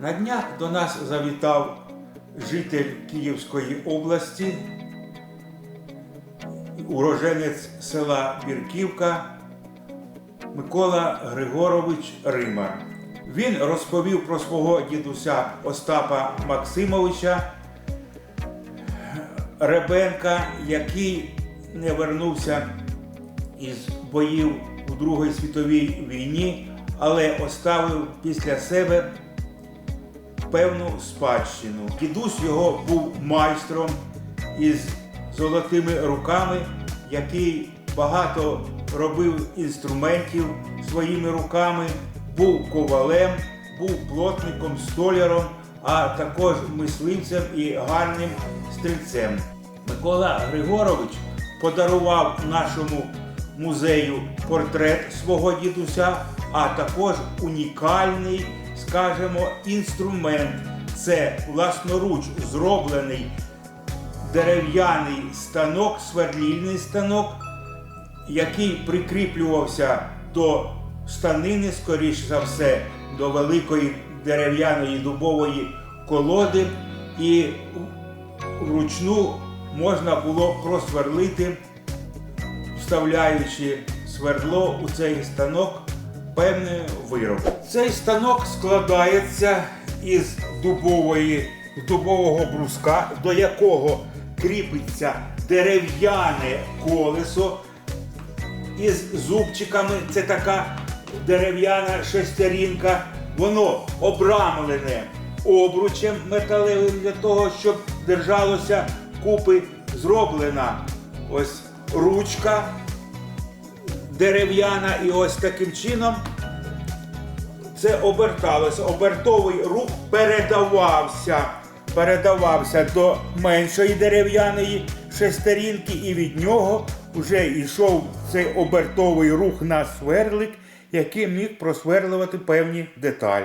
На днях до нас завітав житель Київської області, уроженець села Бірківка Микола Григорович Римар. Він розповів про свого дідуся Остапа Максимовича Ребенка, який не вернувся із боїв у Другій світовій війні, але оставив після себе певну спадщину. Дідусь його був майстром із золотими руками, який багато робив інструментів своїми руками, був ковалем, був плотником, столяром, а також мисливцем і гарним стрільцем. Микола Григорович подарував нашому музею портрет свого дідуся, а також унікальний, скажімо, інструмент. Це власноруч зроблений дерев'яний станок, свердлільний станок, який прикріплювався до станини, скоріш за все, до великої дерев'яної дубової колоди, і вручну можна було просверлити, вставляючи свердло у цей станок певний вироб. Цей станок складається із дубової, дубового бруска, до якого кріпиться дерев'яне колесо із зубчиками. Це така дерев'яна шестерінка. Воно обрамлене обручем металевим для того, щоб держалося купи. Зроблена ось ручка дерев'яна, і ось таким чином це оберталося. Обертовий рух передавався, передавався до меншої дерев'яної шестерінки, і від нього вже йшов цей обертовий рух на сверлик, який міг просверлювати певні деталі.